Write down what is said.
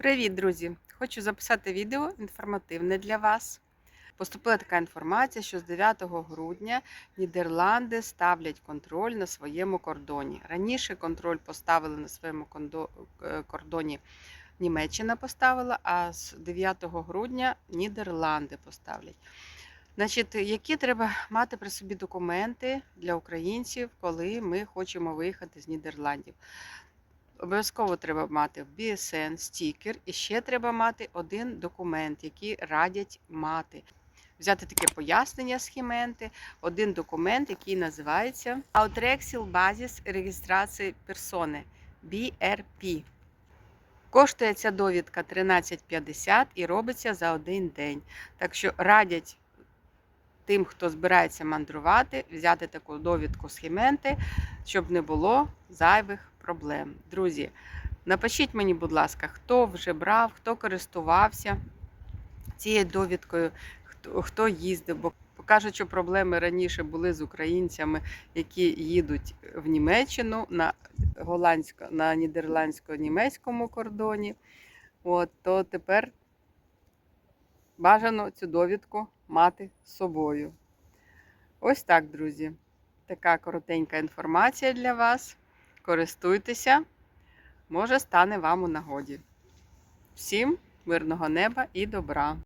Привіт, друзі! Хочу записати відео інформативне для вас. Поступила така інформація, що з 9 грудня Нідерланди ставлять контроль на своєму кордоні. Раніше контроль поставили на своєму е, кордоні Німеччина поставила, а з 9 грудня Нідерланди поставлять. Значить, які треба мати при собі документи для українців, коли ми хочемо виїхати з Нідерландів? Обов'язково треба мати BSN, стікер, і ще треба мати один документ, який радять мати. Взяти таке пояснення схементи, один документ, який називається Outrexil Basis реєстрації персони BRP. Коштує ця довідка 13,50 і робиться за один день. Так що радять тим, хто збирається мандрувати, взяти таку довідку схементи, щоб не було зайвих проблем. Друзі, напишіть мені, будь ласка, хто вже брав, хто користувався цією довідкою, хто, їздив, бо кажуть, що проблеми раніше були з українцями, які їдуть в Німеччину на голландсько, на нідерландсько-німецькому кордоні. От, то тепер бажано цю довідку мати з собою. Ось так, друзі. Така коротенька інформація для вас. Користуйтеся, може, стане вам у нагоді. Всім мирного неба і добра!